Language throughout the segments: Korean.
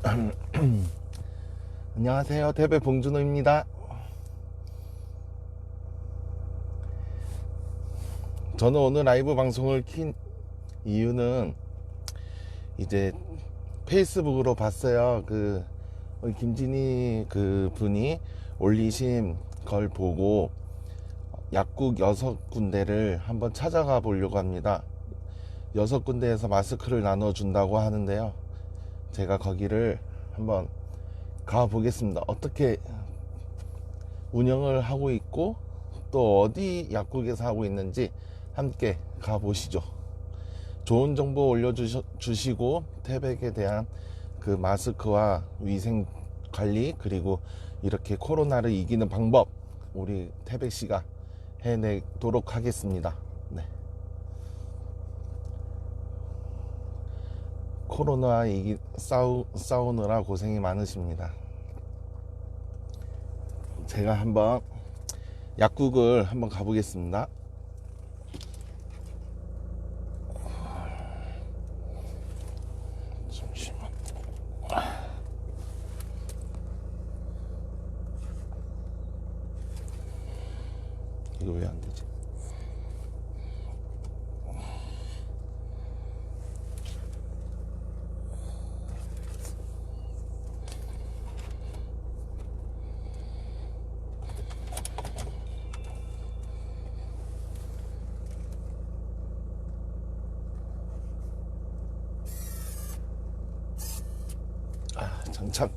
안녕하세요. 대배 봉준호입니다. 저는 오늘 라이브 방송을 킨 이유는 이제 페이스북으로 봤어요. 그 김진희 그 분이 올리신 걸 보고 약국 여섯 군데를 한번 찾아가 보려고 합니다. 여섯 군데에서 마스크를 나눠준다고 하는데요. 제가 거기를 한번 가 보겠습니다. 어떻게 운영을 하고 있고 또 어디 약국에서 하고 있는지 함께 가 보시죠. 좋은 정보 올려주시고 태백에 대한 그 마스크와 위생 관리 그리고 이렇게 코로나를 이기는 방법 우리 태백 씨가 해내도록 하겠습니다. 네. 코로나 이기 싸우 싸우느라 고생이 많으십니다. 제가 한번 약국을 한번 가보겠습니다. 잠시만. 이거 왜 안 되지? 아, 장착.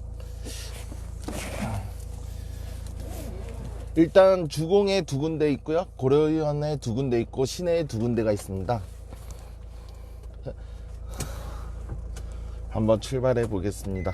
일단 주공에 두 군데 있고요. 고려위원회 두 군데 있고 시내에 두 군데가 있습니다. 한번 출발해 보겠습니다.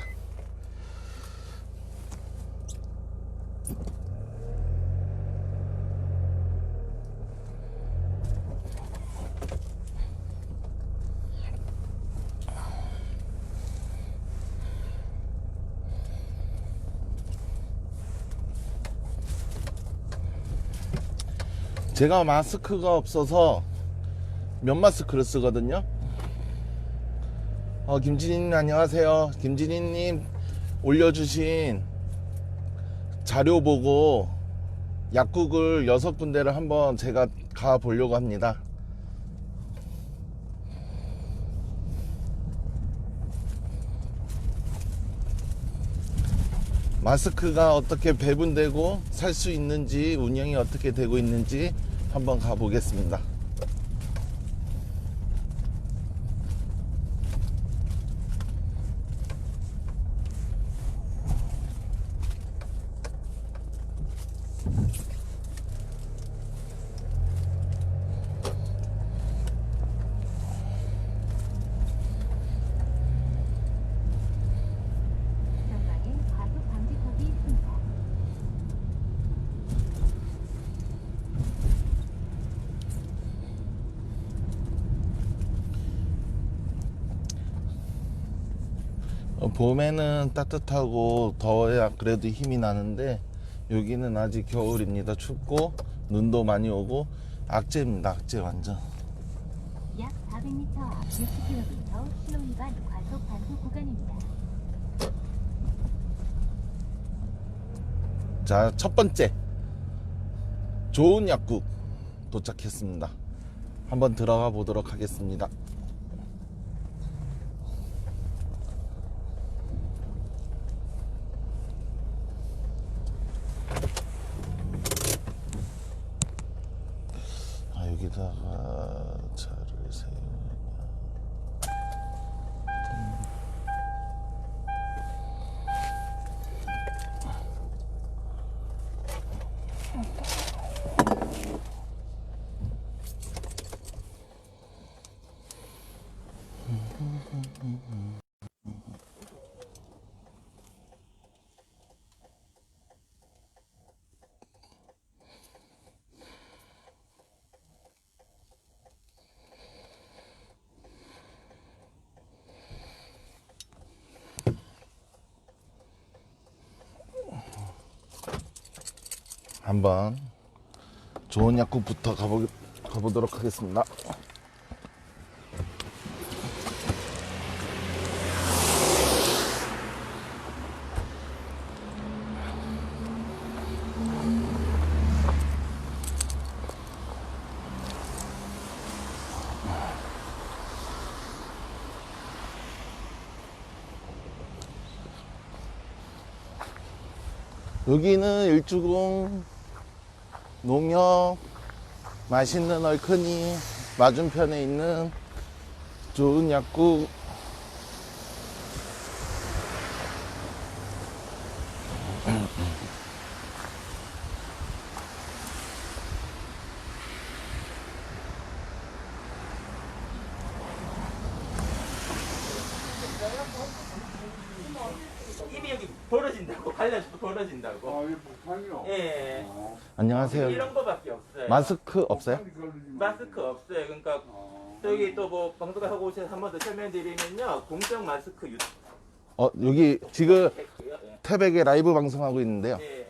제가 마스크가 없어서 면 마스크를 쓰거든요. 어, 김진희님 안녕하세요. 김진희님 올려주신 자료 보고 약국을 여섯 군데를 한번 제가 가 보려고 합니다. 마스크가 어떻게 배분되고 살 수 있는지 운영이 어떻게 되고 있는지 한번 가보겠습니다. 전방에 과속 방지턱이 있습니다. 어, 봄에는 따뜻하고 더워야 그래도 힘이 나는데 여기는 아직 겨울입니다. 춥고 눈도 많이 오고 악재입니다. 악재 완전. 약 400m 앞 60km 신호 위반 과속 단속 구간입니다. 자, 첫 번째. 좋은 약국 도착했습니다. 한번 들어가 보도록 하겠습니다. 한번 좋은 약국부터 가보, 가보도록 하겠습니다. 여기는 일주공 농협 맛있는 얼큰이 맞은편에 있는 좋은 약국 입이 여기 벌어진다고 갈라져도 벌어진다고. 아, 이게 폭탄이요? 예. 어. 안녕하세요 이런 거밖에 없어요. 마스크 없어요? 마스크. 없어요. 그러니까 어. 저기 또 뭐 방송을 하고 오셔서 한 번 더 설명드리면요. 공적 마스크 어 여기 지금. 예. 태백에 라이브 방송하고 있는데요 예.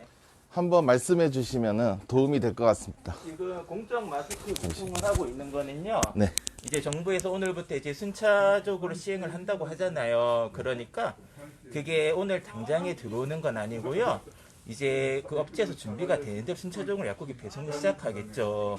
한번 말씀해 주시면 도움이 될 것 같습니다 지금 공적 마스크 유통을 하고 있는 거는요. 네 이제 정부에서 오늘부터 이제 순차적으로 시행을 한다고 하잖아요. 그러니까 그게 오늘 당장에 들어오는 건 아니고요. 이제 그 업체에서 준비가 되는데 순차적으로 약국이 배송을 시작하겠죠.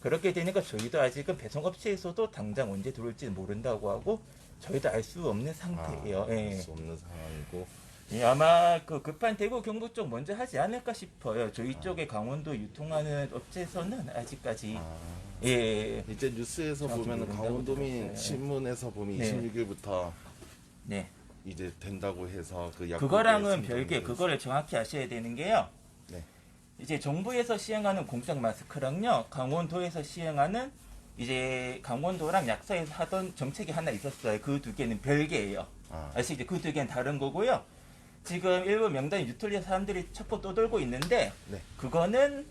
그렇게 되니까 저희도 아직은 배송 업체에서도 당장 언제 들어올지 모른다고 하고 저희도 알 수 없는 상태예요. 예. 아, 알수 없는 상황이고 예, 아마 그 급한 대구 경북 쪽 먼저 하지 않을까 싶어요. 저희 쪽에 강원도 유통하는 업체에서는 아직까지 아, 예. 이제 뉴스에서 보면 강원도민 들었어요. 신문에서 보면 네. 26일부터 네. 이제 된다고 해서 그 약국에 그거랑은 별개. 그거를 정확히 아셔야 되는 게요. 네. 이제 정부에서 시행하는 공적 마스크랑요, 강원도에서 시행하는 이제 강원도랑 약사에서 하던 정책이 하나 있었어요. 그 두 개는 별개예요. 아, 아시죠? 그 두 개는 다른 거고요. 지금 일부 명단 유통에서 사람들이 첩보 떠돌고 있는데 네. 그거는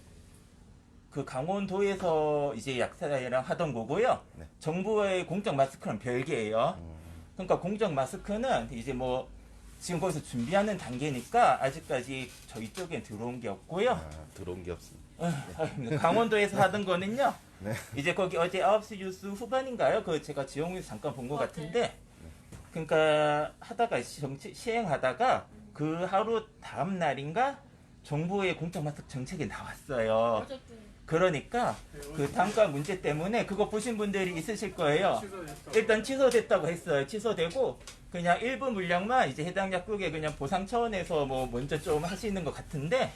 그 강원도에서 이제 약사랑 하던 거고요. 네. 정부의 공적 마스크는 별개예요. 음, 그러니까 공적 마스크는 이제 뭐 지금 거기서 준비하는 단계니까 아직까지 저희 쪽엔 들어온 게 없고요. 아, 들어온 게 없습니다. 어, 강원도에서 하던 거는요. 네. 이제 거기 어제 9시 뉴스 후반인가요? 그 제가 지영국에서 잠깐 본 것 같은데. 그러니까 하다가 정치, 시행하다가 그 하루 다음 날인가 정부의 공적 마스크 정책이 나왔어요. 그러니까 그 단가 문제 때문에 그거 보신 분들이 있으실 거예요. 일단 취소됐다고 했어요. 취소되고 그냥 일부 물량만 이제 해당 약국에 그냥 보상 차원에서 뭐 먼저 좀 하시는 것 같은데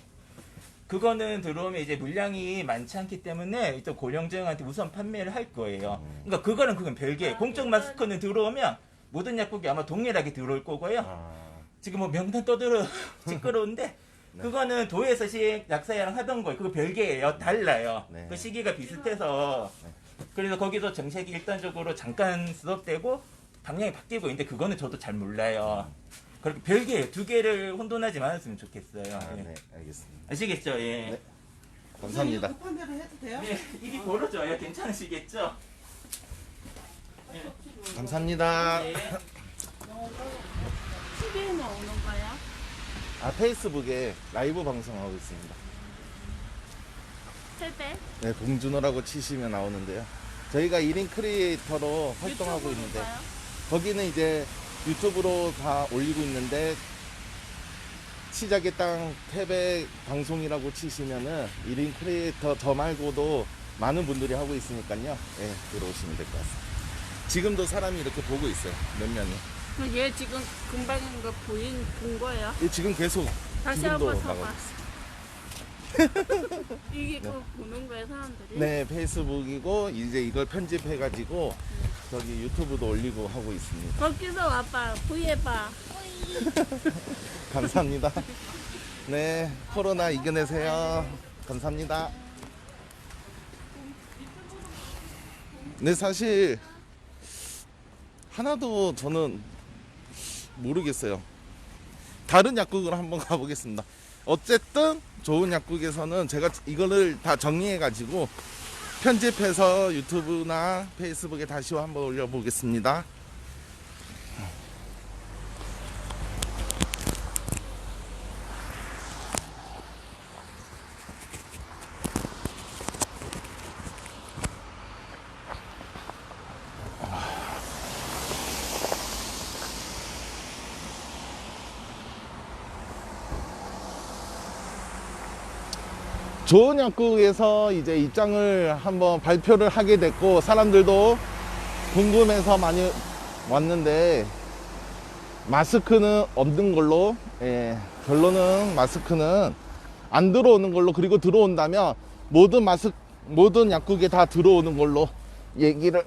그거는 들어오면 이제 물량이 많지 않기 때문에 또 고령자한테 우선 판매를 할 거예요. 그러니까 그거는 그건 별개. 공적 마스크는 들어오면 모든 약국이 아마 동일하게 들어올 거고요. 아, 지금 뭐 명단 떠들어 시끄러운데 네. 그거는 도에서 시행 약사랑 하던 거예요. 그거 별개예요. 달라요. 네. 그 시기가 비슷해서 그래서 거기서 정책이 일단적으로 잠깐 수업되고 방향이 바뀌고 있는데 그거는 저도 잘 몰라요. 그렇게 별개예요. 두 개를 혼돈하지 말았으면 좋겠어요. 아, 예. 네, 알겠습니다. 아시겠죠? 예. 네. 감사합니다. 급한 대로 해도 돼요? 예, 입이 벌어져요. 괜찮으시겠죠? 감사합니다. 예. TV에 나오는 거야? 아, 페이스북에 라이브 방송하고 있습니다. 세대? 네, 봉준호라고 치시면 나오는데요. 저희가 1인 크리에이터로 활동하고 있는데 거기는 이제 유튜브로 다 올리고 있는데 시작의 땅 태백 방송이라고 치시면은 1인 크리에이터 저 말고도 많은 분들이 하고 있으니까요. 예, 들어오시면 될 것 같습니다. 지금도 사람이 이렇게 보고 있어요. 몇 명이. 그얘 지금 금방 거 보인 본 거예요? 예, 지금 계속 다시 지금도 한번 나가고 서봐. 이게 그 보는 거야 사람들이? 네, 페이스북이고 이제 이걸 편집해 가지고 저기 유튜브도 올리고 하고 있습니다. 거기서 와봐 부해봐. 감사합니다. 네, 코로나 이겨내세요. 감사합니다. 네, 사실 하나도 저는 모르겠어요. 다른 약국을 한번 가보겠습니다. 어쨌든 좋은 약국에서는 제가 이거를 다 정리해 가지고 편집해서 유튜브나 페이스북에 다시 한번 올려보겠습니다. 좋은 약국에서 이제 입장을 한번 발표를 하게 됐고 사람들도 궁금해서 많이 왔는데 마스크는 없는 걸로 예, 결론은 마스크는 안 들어오는 걸로 그리고 들어온다면 모든 마스 모든 약국에 다 들어오는 걸로 얘기를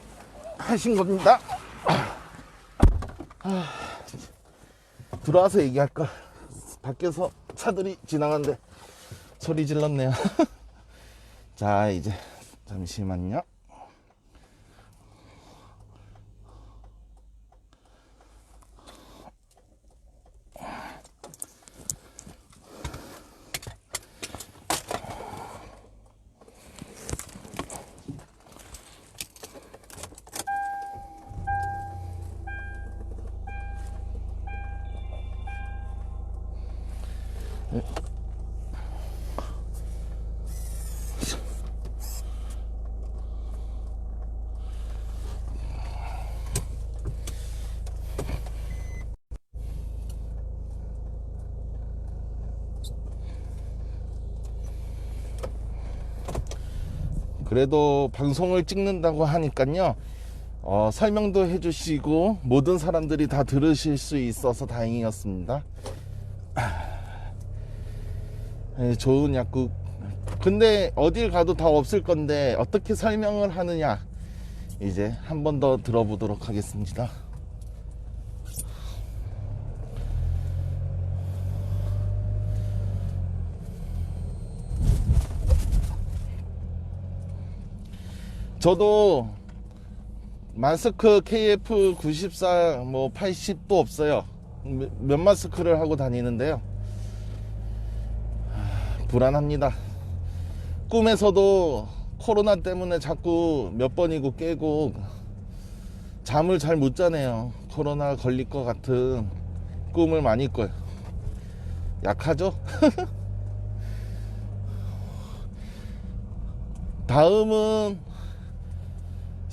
하신 겁니다. 아, 들어와서 얘기할까? 밖에서 차들이 지나가는데 소리 질렀네요. 자, 이제 잠시만요. 그래도 방송을 찍는다고 하니까요. 어, 설명도 해주시고 모든 사람들이 다 들으실 수 있어서 다행이었습니다. 예, 좋은 약국. 근데 어딜 가도 다 없을 건데 어떻게 설명을 하느냐 이제 한 번 더 들어보도록 하겠습니다. 저도 마스크 KF94 뭐 80도 없어요. 몇, 몇 마스크를 하고 다니는데요. 하, 불안합니다. 꿈에서도 코로나 때문에 자꾸 몇 번이고 깨고 잠을 잘 못 자네요. 코로나 걸릴 것 같은 꿈을 많이 꿔요. 약하죠? 다음은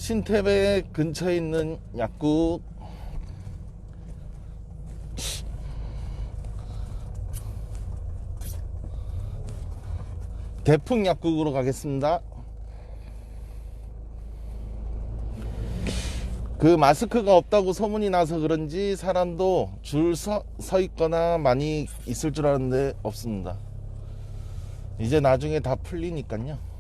신태배 근처에 있는 약국 대풍 약국으로 가겠습니다. 그 마스크가 없다고 소문이 나서 그런지 사람도 줄서서 있거나 많이 있을 줄 알았는데 없습니다. 이제 나중에 다 풀리니까요.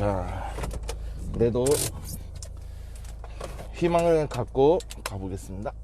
자, 그래도 희망을 갖고 가보겠습니다.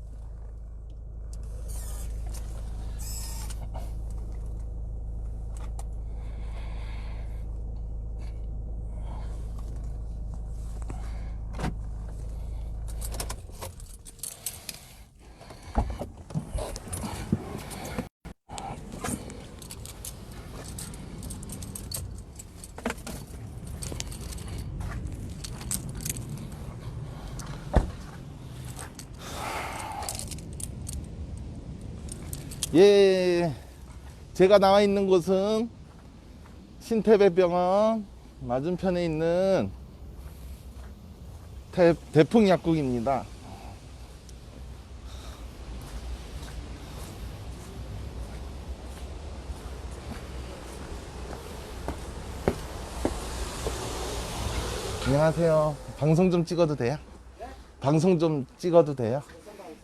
예, 제가 나와 있는 곳은 신태배병원 맞은편에 있는 대, 대풍약국입니다. 안녕하세요. 방송 좀 찍어도 돼요? 방송 좀 찍어도 돼요?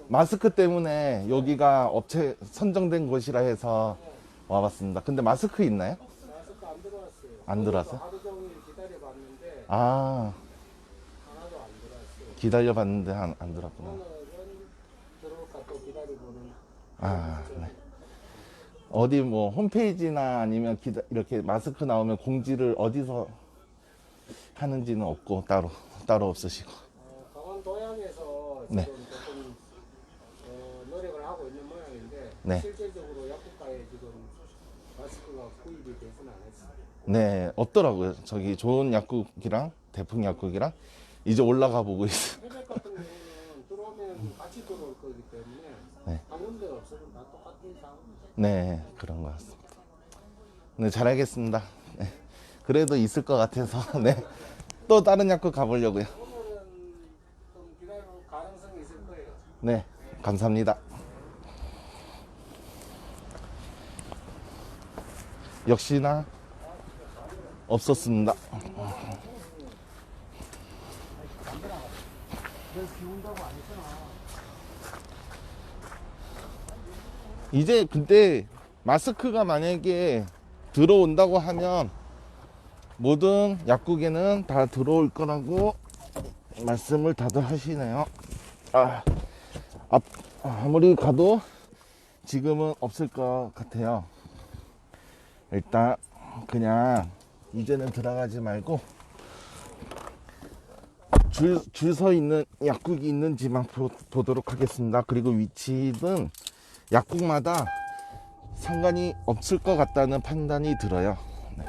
마스크 때문에 여기가 업체 선정된 곳이라 해서 와봤습니다. 근데 마스크 있나요? 마스크 안 들어왔어요. 안 들어왔어요? 하루 종일 기다려봤는데 아, 하나도 안 들어왔어요. 기다려봤는데 안, 안 들어왔구나. 오늘은 들어올까 또 기다리고는 아, 네. 어디 뭐 홈페이지나 아니면 기다, 이렇게 마스크 나오면 공지를 어디서 하는지는 없고 따로 따로 없으시고. 어, 강원 도양에서 네. 지금 조금 어, 노력을 하고 있는 모양인데 네. 실제적으로 약국가에 지금 마스크가 구입이 되지는 않았어요. 네, 없더라고요. 저기 좋은 약국이랑 대풍 약국이랑 이제 올라가 보고 있어요. 해백 같은 경우는 들어오면 같이 들어올 거기 때문에 네. 없으면 다 똑같은. 네, 그런 것 같습니다. 네, 잘하겠습니다. 네. 그래도 있을 것 같아서, 네. 또 다른 약국 가보려고요. 오늘은 좀 기다릴 가능성이 있을 거예요. 네, 감사합니다. 역시나 없었습니다. 이제 근데 마스크가 만약에 들어온다고 하면 모든 약국에는 다 들어올 거라고 말씀을 다들 하시네요. 아, 앞, 아무리 가도 지금은 없을 것 같아요. 일단 그냥 이제는 들어가지 말고 줄 줄 서 있는 약국이 있는지만 보, 보도록 하겠습니다. 그리고 위치는 약국마다 상관이 없을 것 같다는 판단이 들어요. 네.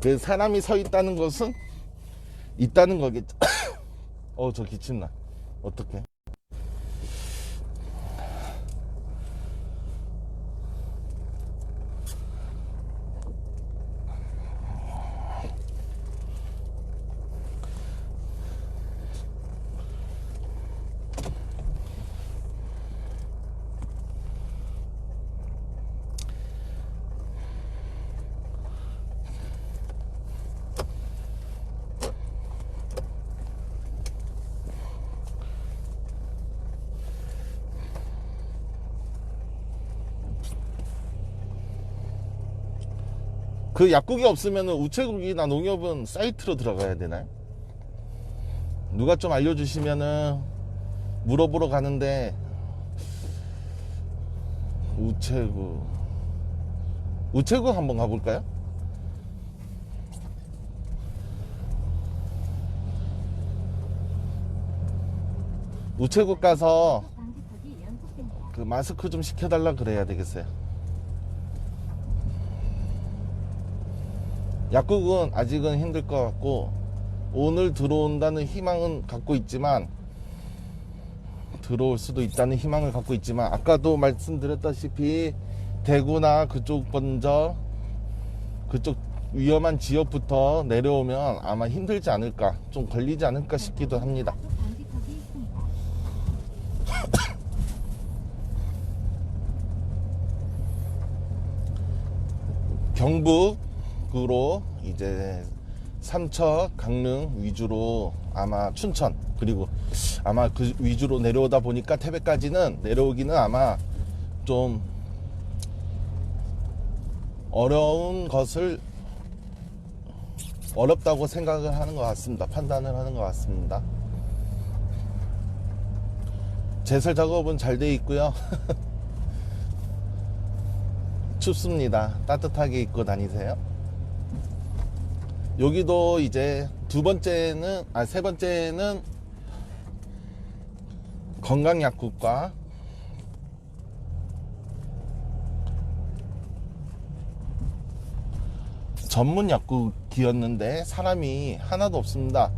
그 사람이 서 있다는 것은 있다는 거겠죠. 어, 저 기침나. 어떡해. 그 약국이 없으면 우체국이나 농협은 사이트로 들어가야 되나요? 누가 좀 알려주시면은 물어보러 가는데 우체국 우체국 한번 가볼까요? 우체국 가서. 그 마스크 좀 시켜달라 그래야 되겠어요. 약국은 아직은 힘들 것 같고 오늘 들어온다는 희망은 갖고 있지만 들어올 수도 있다는 희망을 갖고 있지만 아까도 말씀드렸다시피 대구나 그쪽 먼저 그쪽 위험한 지역부터 내려오면 아마 힘들지 않을까 좀 걸리지 않을까 싶기도 합니다. 경북 으로 이제 삼척, 강릉 위주로 아마 춘천 그리고 아마 그 위주로 내려오다 보니까 태백까지는 내려오기는 아마 좀 어려운 것을 어렵다고 생각을 하는 것 같습니다. 판단을 하는 것 같습니다. 제설 작업은 잘 돼 있고요. 춥습니다. 따뜻하게 입고 다니세요. 여기도 이제 두 번째는, 아, 세 번째는 건강약국과 전문 약국이었는데 사람이 하나도 없습니다.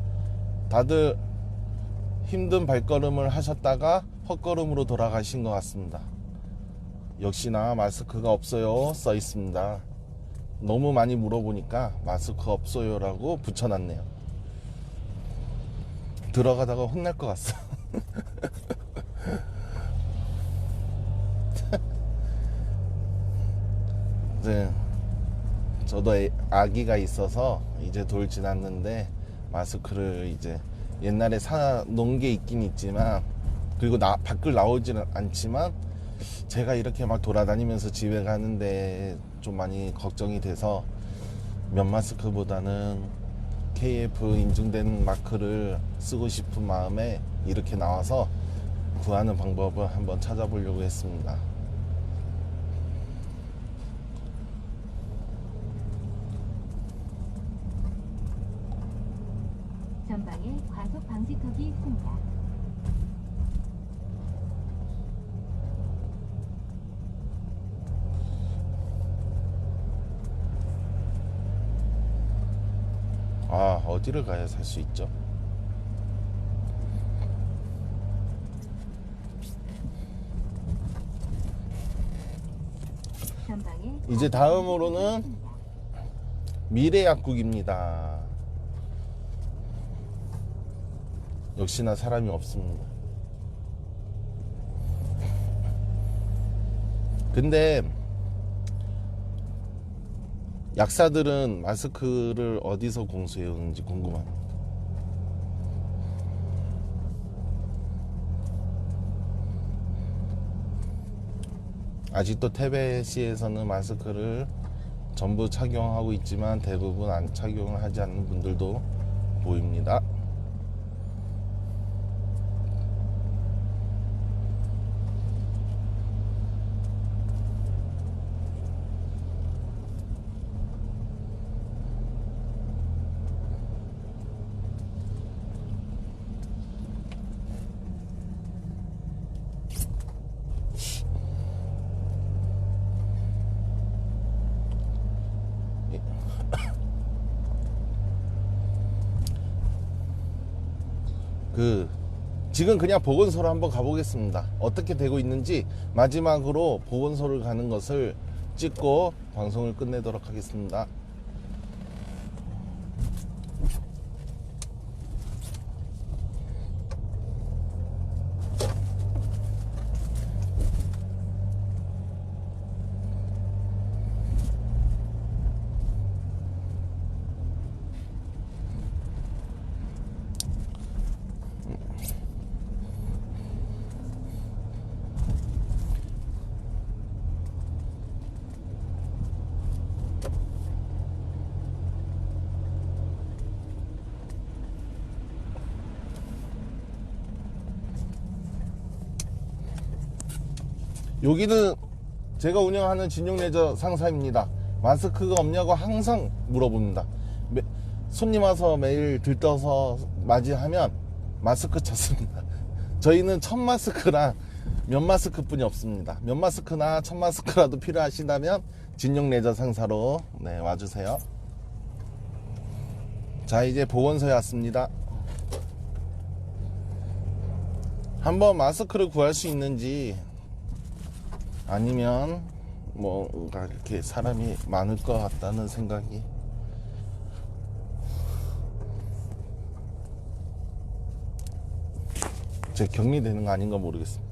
다들 힘든 발걸음을 하셨다가 헛걸음으로 돌아가신 것 같습니다. 역시나 마스크가 없어요 써 있습니다. 너무 많이 물어보니까 마스크 없어요라고 붙여놨네요. 들어가다가 혼날 것 같어. 네, 저도 애- 아기가 있어서 이제 돌 지났는데 마스크를 이제 옛날에 사 놓은 게 있긴 있지만 그리고 나 밖을 나오지는 않지만 제가 이렇게 막 돌아다니면서 집에 가는데 좀 많이 걱정이 돼서 면 마스크보다는 KF 인증된 마크를 쓰고 싶은 마음에 이렇게 나와서 구하는 방법을 한번 찾아보려고 했습니다. 전방에 과속 방지턱이 있습니다. 아, 어디를 가야 살 수 있죠? 이제 다음으로는 방지턱이 있습니다. 미래 약국입니다. 역시나 사람이 없습니다. 근데 약사들은 마스크를 어디서 공수해 오는지 궁금합니다. 아직도 태베시에서는 마스크를 전부 착용하고 있지만 대부분 안 착용을 하지 않는 분들도 보입니다. 그 지금 그냥 보건소로 한번 가보겠습니다. 어떻게 되고 있는지 마지막으로 보건소를 가는 것을 찍고 방송을 끝내도록 하겠습니다. 여기는 제가 운영하는 진용 레저 상사입니다. 마스크가 없냐고 항상 물어봅니다. 매- 손님 와서 매일 들떠서 맞이하면 마스크 쳤습니다. 저희는 첫 마스크랑 면 마스크뿐이 없습니다. 면 마스크나 첫 마스크라도 필요하시다면 진용 레저 상사로 네, 와주세요. 자 이제 보건소에 왔습니다. 한번 마스크를 구할 수 있는지 아니면 뭐가 이렇게 사람이 많을 것 같다는 생각이 제 격리되는 거 아닌가 모르겠습니다.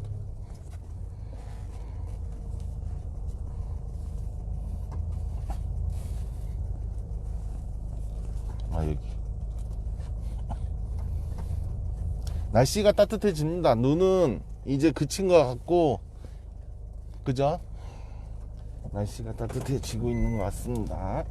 아 날씨가 따뜻해집니다. 눈은 이제 그친 것 같고 그죠? 날씨가 따뜻해지고 있는 것 같습니다.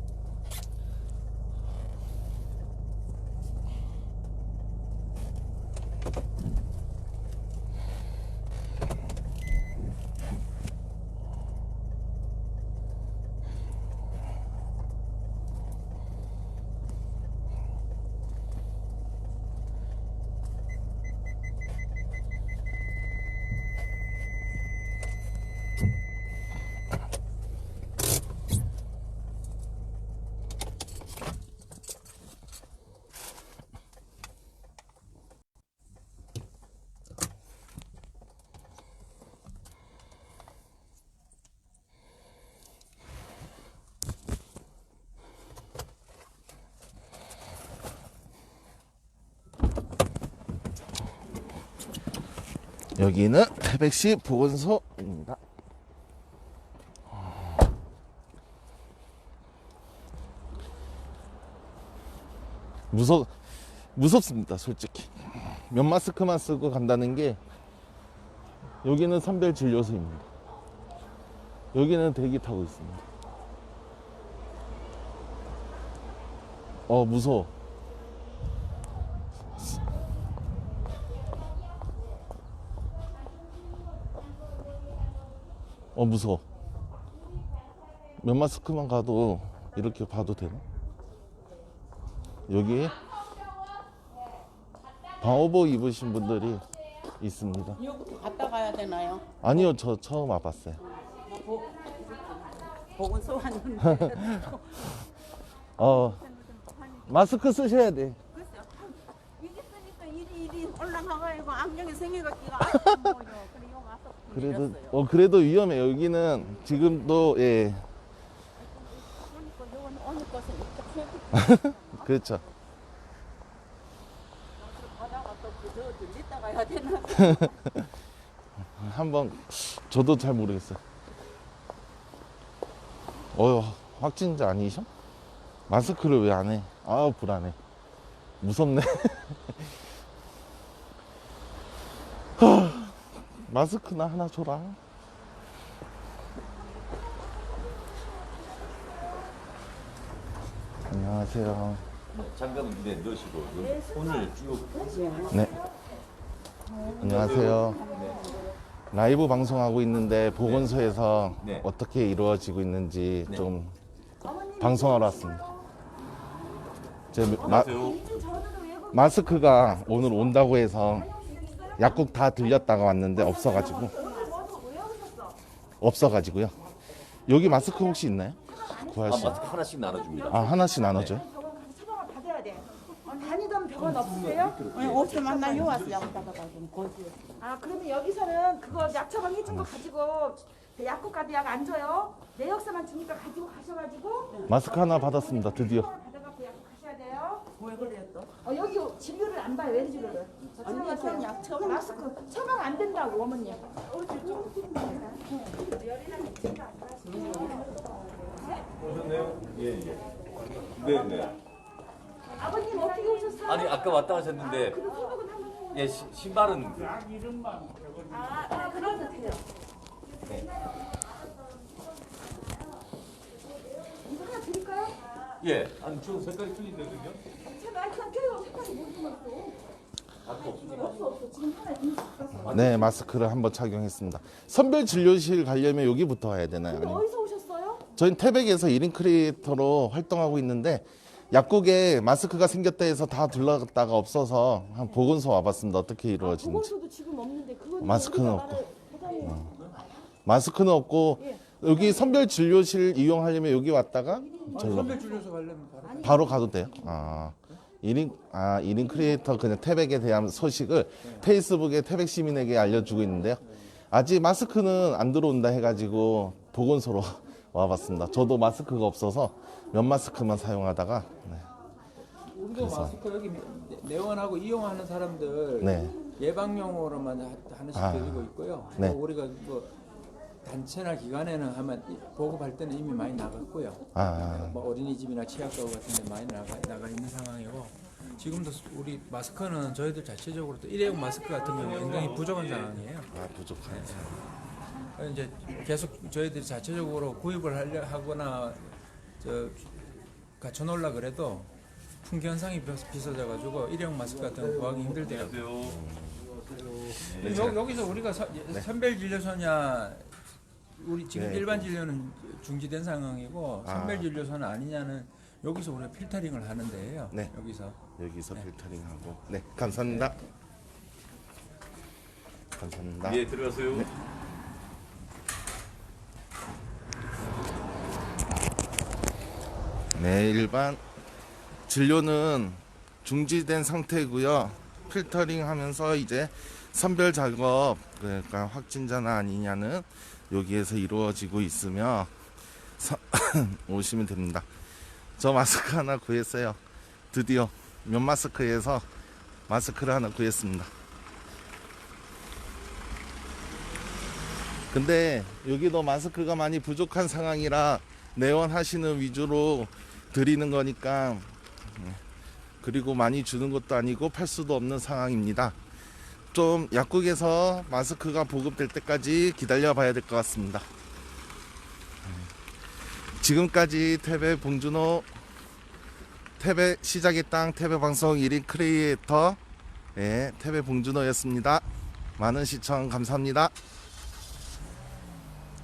여기는 태백시 보건소입니다. 무섭 무섭습니다, 솔직히. 면 마스크만 쓰고 간다는 게 여기는 선별 진료소입니다. 여기는 대기 타고 있습니다. 어, 무서워. 어 무서워 면 마스크만 가도 이렇게 봐도 되나? 여기 방호복 입으신 분들이 있습니다 여기 갔다 가야 되나요? 아니요 저 처음 와봤어요 보건소 왔는데 어 마스크 쓰셔야 돼 글쎄요. 이게 쓰니까 일이 일이 올라가가지고 안경이 생겨가지고 와서 그래도 밀었어요. 어 그래도 위험해 여기는 지금도 예 그러니까 요건 오늘 것은 이렇게 그렇죠 가다가 또 그저 해야 되나? 한번 저도 잘 모르겠어요. 어휴 확진자 아니셔? 마스크를 왜 안 해? 아 불안해. 무섭네. 마스크나 하나 줘라. 안녕하세요. 잠깐 눈에 넣으시고 오늘 쭉 네. 안녕하세요. 라이브 방송하고 있는데 보건소에서 네. 어떻게 이루어지고 있는지 네. 좀 방송하러 왔습니다. 제 마, 마스크가 오늘 온다고 해서 약국 다 들렸다가 왔는데 없어가지고 없어가지고요. 여기 마스크 혹시 있나요? 구할 아, 수? 마스크 하나씩 나눠줍니다. 아 하나씩 나눠줘요? 처방을 받아야 돼. 다니던 병원 없으세요? 네, 없으면 나요 와서 약 받아가지고 거기. 아 그러면 여기서는 그거 약 처방 해준 거 가지고 그 약국 가도 약 안 줘요. 내역서만 주니까 가지고 가셔가지고 마스크 하나 받았습니다. 드디어. 받아갖고 약국 가셔야 돼요. 왜 그래요 또? 어, 여기 진료를 안 봐요. 웬 진료를? 언니 약 처방 마스크 처방 안 된다고 어머님. 예, 예. 네, 네. 아버님 어떻게 오셨어요? 아니 아까 왔다 가셨는데 예 시- 신발은 아, 아 그러면 돼요. 이거 하나 드릴까요? 예. 아니 저 색깔이 틀린데요? 제가 그냥 껴요. 색깔이 못 들었어. 네 마스크를 한번 착용했습니다. 선별 진료실 가려면 여기부터 와야 되나요? 근데 아니면? 어디서 오셨어요? 저희는 태백에서 1인 크리에이터로 활동하고 있는데 약국에 마스크가 생겼다 해서 다 둘러갔다가 없어서 한 보건소 와봤습니다. 어떻게 이루어지는지. 보건소도 지금 없는데 그거 마스크는 없고. 마스크는 없고 여기 선별 진료실 이용하려면 여기 왔다가 절로 선배 줄여서 가려면 바로 바로 가도 돼요. 아. 1인, 아, 1인 크리에이터 그냥 태백에 대한 소식을 페이스북에 태백 시민에게 알려주고 있는데요. 아직 마스크는 안 들어온다 해가지고 보건소로 와봤습니다. 저도 마스크가 없어서 면 마스크만 사용하다가, 네. 우리도 그래서. 마스크 여기 내원하고 이용하는 사람들 네. 예방용으로만 하- 하나씩 아. 드리고 있고요. 네. 뭐 우리가 뭐 단체나 기관에는 하면 이- 보급할 때는 이미 많이 나갔고요. 아, 뭐 어린이집이나 치약가구 같은 데 많이 나가, 나가 있는 상황이고 지금도 우리 마스크는 저희들 자체적으로 또 일회용 마스크 같은 경우 굉장히 부족한 상황이에요. 아, 부족하네. 이제 계속 저희들이 자체적으로 구입을 하려 하거나 저 갖춰 놓으려 그래도 품귀 현상이 비싸- 비싸져 가지고 일회용 마스크 같은 거 구하기. 근데 여, 여기서 우리가 서- 선별 진료소냐 우리 지금 네. 일반 진료는 중지된 상황이고 아. 선별 진료소는 아니냐는 여기서 우리가 필터링을 하는데요. 네. 여기서 여기서 필터링하고. 네, 감사합니다. 감사합니다. 예 들어가세요. 네, 일반 진료는 중지된 상태고요. 필터링 하면서 이제 선별 작업, 그러니까 확진자나 아니냐는 여기에서 이루어지고 있으며 서- 오시면 됩니다. 저 마스크 하나 구했어요. 드디어 면 마스크에서 마스크를 하나 구했습니다. 근데 여기도 마스크가 많이 부족한 상황이라 내원하시는 위주로 드리는 거니까 네. 그리고 많이 주는 것도 아니고 팔 수도 없는 상황입니다. 좀 약국에서 마스크가 보급될 때까지 기다려 봐야 될 것 같습니다. 네. 지금까지 태배 봉준호 태배 시작의 땅 태배 방송 1인 크리에이터 예, 태배 봉준호였습니다. 많은 시청 감사합니다.